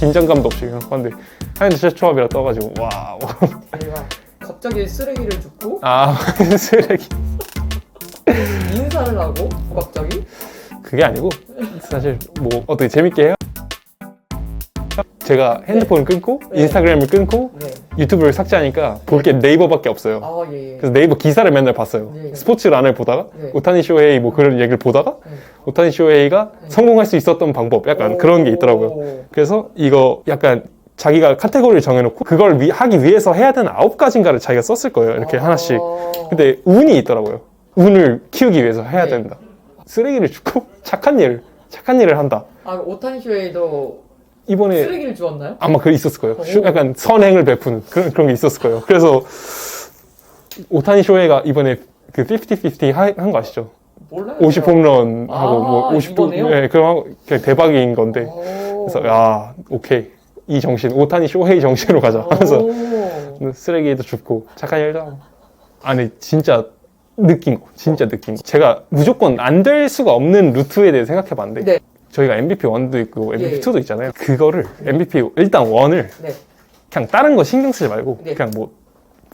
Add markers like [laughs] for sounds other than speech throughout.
긴장감도 없이 그냥 봤는데 하는데 진짜 초합이라 떠가지고 와우 대박. 갑자기 쓰레기를 줍고 아 [laughs] 쓰레기 인사를 하고 갑자기 그게 아니고 사실 뭐 어떻게 재밌게 해요? 제가 핸드폰을 끊고 네. 인스타그램을 끊고 네. 유튜브를 삭제하니까 볼 게 네이버밖에 없어요. 아 예. 예. 그래서 네이버 기사를 맨날 봤어요. 네. 스포츠란을 보다가 네. 오타니 쇼헤이 뭐 그런 얘기를 보다가 네. 오타니 쇼헤이가 네. 성공할 수 있었던 방법 약간 그런 게 있더라고요. 오. 그래서 이거 약간 자기가 카테고리를 정해놓고 그걸 위- 하기 위해서 해야 되는 아홉 가지인가를 자기가 썼을 거예요. 이렇게 아. 하나씩. 근데 운이 있더라고요. 운을 키우기 위해서 해야 네. 된다. 쓰레기를 줍고 [laughs] 착한 일, 착한 일을 한다. 아 오타니쇼에도 이번에 쓰레기를 주었나요? 아마 그 있었을 거예요. 슈- 오. 약간 선행을 베푸는 그런 그런 게 있었을 거예요. 그래서 오타니 쇼헤이가 이번에 그 50-50 한 거 아시죠? 몰라요. 50 홈런 하고 아, 뭐 50, 이번에요? 네, 그럼 그냥 대박인 건데. 오. 그래서 야 오케이 이 정신 오타니 쇼헤이 정신으로 가자 하면서 오. 쓰레기도 줍고 착한 일도 하고 아니 진짜 느낀 거 진짜 느낀 거 제가 무조건 안 될 수가 없는 루트에 대해 생각해 봤는데 네. 저희가 MVP 1도 있고 MVP 예. 2도 있잖아요 그거를 MVP 일단 1을 네. 그냥 다른 거 신경 쓰지 말고 네. 그냥 뭐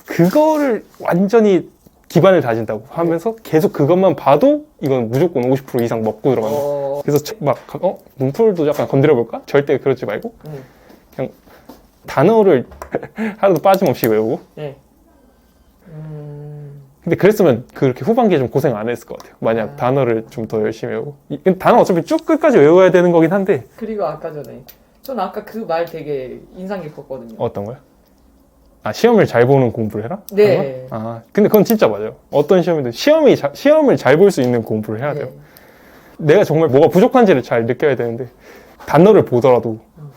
그거를 완전히 기반을 다진다고 하면서 계속 그것만 봐도 이건 무조건 50% 이상 먹고 들어가는 거 어. 그래서 저- 막 어? 문풀도 약간 건드려 볼까? 절대 그러지 말고 음. 단어를 [laughs] 하나도 빠짐없이 외우고 네. 음. 근데 그랬으면 그렇게 후반기에 좀 고생 안 했을 것 같아요 만약 아. 단어를 좀 더 열심히 외우고 이- 단어 어차피 쭉 끝까지 외워야 되는 거긴 한데 그리고 아까 전에 전 아까 그 말 되게 인상 깊었거든요. 어떤 거요? 아 시험을 잘 보는 공부를 해라? 네. 아 근데 그건 진짜 맞아요 어떤 시험이든 시험이 자- 시험을 잘 볼 수 있는 공부를 해야 돼요 네. 내가 정말 뭐가 부족한지를 잘 느껴야 되는데 단어를 보더라도 음.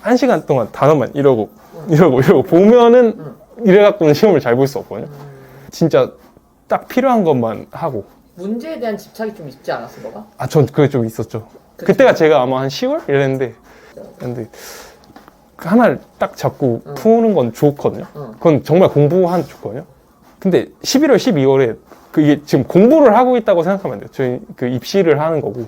한 시간 동안 단어만 이러고 이러고 이러고 보면은 음. 이래갖고는 시험을 잘 볼 수 없거든요 음. 진짜 딱 필요한 것만 하고 문제에 대한 집착이 좀 있지 않았어, 너가? 아 전 그게 좀 있었죠 그쵸? 그때가 제가 아마 한 10월 이랬는데 근데 그 하나를 딱 잡고 응. 푸는 건 좋거든요 응. 그건 정말 공부한 좋거든요 근데 11월 12월에 그 이게 지금 공부를 하고 있다고 생각하면 안 돼요 저희 그 입시를 하는 거고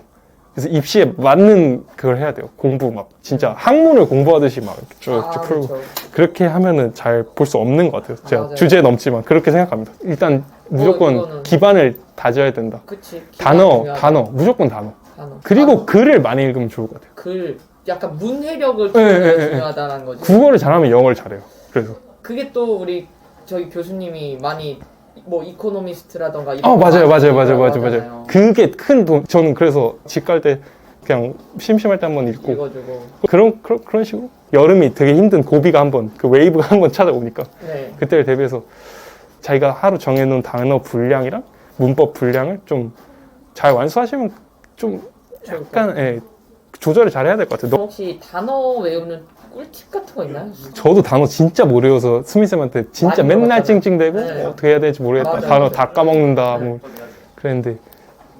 그래서 입시에 맞는 그걸 해야 돼요 공부 막 진짜 학문을 공부하듯이 막 쭉쭉 아, 풀고 그쵸. 그렇게 하면은 잘 볼 수 없는 것 같아요 제가 맞아요. 주제 넘지만 그렇게 생각합니다 일단 무조건 이거는- 기반을 다져야 된다 그치. 단어 중요하다. 단어 무조건 단어 단어. 그리고 단어, 글을 많이 읽으면 좋을 것 같아요 글 약간 문해력을 네, 네, 키우는 네. 중요하다는 거지. 국어를 잘하면 영어를 잘해요 그래서 그게 또 우리 저희 교수님이 많이 뭐 이코노미스트라던가 이런 아거 맞아요 맞아요 맞아요 맞아요. 맞아요 그게 큰 돈 저는 그래서 집 갈 때 그냥 심심할 때 한번 읽고 읽어주고. 그런 그런 그런 식으로 여름이 되게 힘든 고비가 한번 그 웨이브가 한번 찾아오니까 네. 그때를 대비해서 자기가 하루 정해놓은 단어 분량이랑 문법 분량을 좀 잘 완수하시면 좀 약간 예, 조절을 잘 해야 될 것 같아요. 너- 혹시 단어 외우는 꿀팁 같은 거 있나요? 저도 단어 진짜 못 외워서 스미쌤한테 진짜 많이 맨날 물어봤잖아요. 찡찡대고 네. 어떻게 해야 될지 모르겠다. 맞아요. 단어 다 까먹는다. 네. 뭐 그랬는데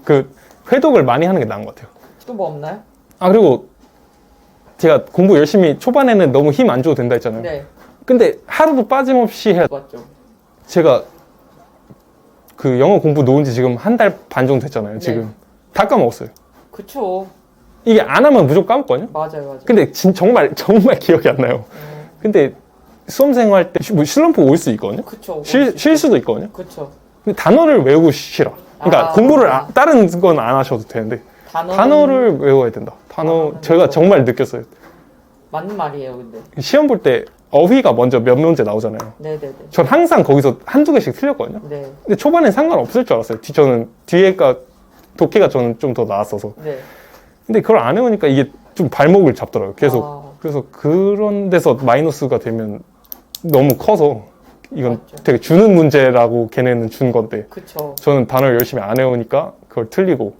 그 회독을 많이 하는 게 나은 것 같아요. 또 뭐 없나요? 아 그리고 제가 공부 열심히 초반에는 너무 힘 안 줘도 된다 했잖아요. 네. 근데 하루도 빠짐없이 해야 맞죠. 제가 그 영어 공부 놓은 지 지금 한 달 반 정도 됐잖아요. 지금 네. 다 까먹었어요. 그쵸. 이게 안 하면 무조건 까먹거든요. 맞아요, 맞아요. 근데 진, 정말 [laughs] 정말 기억이 안 나요. 어, 근데 수험생 할때 뭐 슬럼프 올 수 있거든요. 그쵸. 쉴, 쉴 수도 있거든요. 그쵸. 근데 단어를 외우고 싫어. 그러니까 아. 공부를 아- 다른 건 안 하셔도 되는데 단어 단어를 외워야 된다. 단어 단어는 제가 외워. 정말 느꼈어요. 맞는 말이에요, 근데. 시험 볼 때 어휘가 먼저 몇 문제 나오잖아요. 네 네 네. 전 항상 거기서 한두 개씩 틀렸거든요. 네. 근데 초반엔 상관없을 줄 알았어요. 뒤, 저는 뒤에가 독해가 저는 좀 더 나았어서. 네. 근데 그걸 안 해오니까 이게 좀 발목을 잡더라고요. 계속. 아, 그래서 그런 데서 마이너스가 되면 너무 커서 이건 맞죠. 되게 주는 문제라고 걔네는 준 건데 그쵸. 저는 단어를 열심히 안 해오니까 그걸 틀리고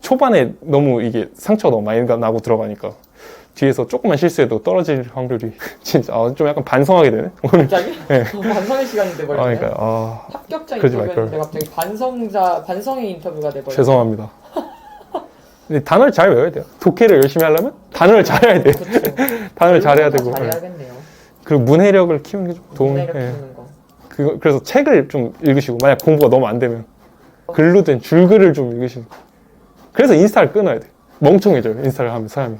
초반에 너무 이게 상처가 너무 많이 나고 들어가니까 뒤에서 조금만 실수해도 떨어질 확률이 [laughs] 진짜 아, 좀 약간 반성하게 되네 오늘 갑자기? 네. [laughs] 반성의 시간이 아, 돼버렸네. 그러니까 아 합격자 그러지 인터뷰였는데 말걸. 갑자기 반성자, 반성의 인터뷰가 돼버렸네. 죄송합니다 근데 단어를 잘 외워야 돼요 독해를 열심히 하려면 단어를 잘해야 돼요 그쵸. [laughs] 단어를 잘해야 되고 예. 잘해야겠네요. 그리고 문해력을 키우는 게 좀 도움이 문해력 예. 키우는 거. 그, 그래서 책을 좀 읽으시고 만약 공부가 너무 안 되면 글로 된 줄글을 좀 읽으시고 그래서 인스타를 끊어야 돼 멍청해져요 인스타를 하면 사람이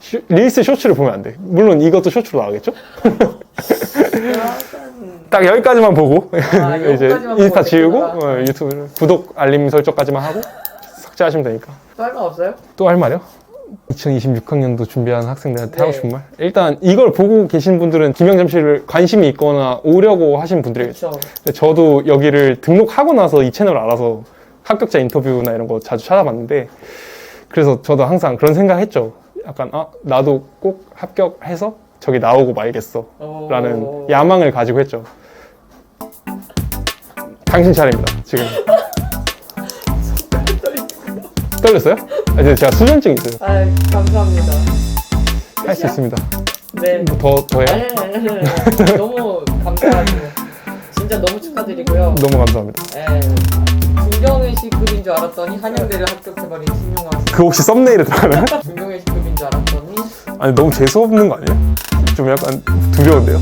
쇼- 릴스 쇼츠를 보면 안 돼. 물론 이것도 쇼츠로 나가겠죠? 그러면 [laughs] 딱 여기까지만 보고 아, [laughs] 이제 여기까지만 인스타 지우고 댓글 어, 유튜브 구독 알림 설정까지만 하고 삭제하시면 되니까. 또 할 말 없어요? 또 할 말이요? 2026학년도 준비하는 학생들한테 네. 하고 싶은 말? 일단 이걸 보고 계신 분들은 김영점 씨를 관심이 있거나 오려고 하신 분들이겠죠. 그렇죠. 근데 저도 여기를 등록하고 나서 이 채널을 알아서 합격자 인터뷰나 이런 거 자주 찾아봤는데 그래서 저도 항상 그런 생각 했죠. 약간 아 나도 꼭 합격해서 저기 나오고 말겠어 어... 라는 야망을 가지고 했죠. 당신 차례입니다. 지금. 떨렸어요? 아, 근데 제가 수전증 있어요. 아 감사합니다. 할 수 있습니다. 네. 뭐 더, 더 해요? 아니, 아니. 너무 감사하고 진짜 너무 축하드리고요. 너무 감사합니다. 예. 중경외시급인 줄 알았더니 한양대를 합격해버린 신용학 그 혹시 썸네일에 들어가나요? 중경외시급인 줄 알았더니 아니, 너무 재수없는 거 아니에요? 좀 약간 두려운데요?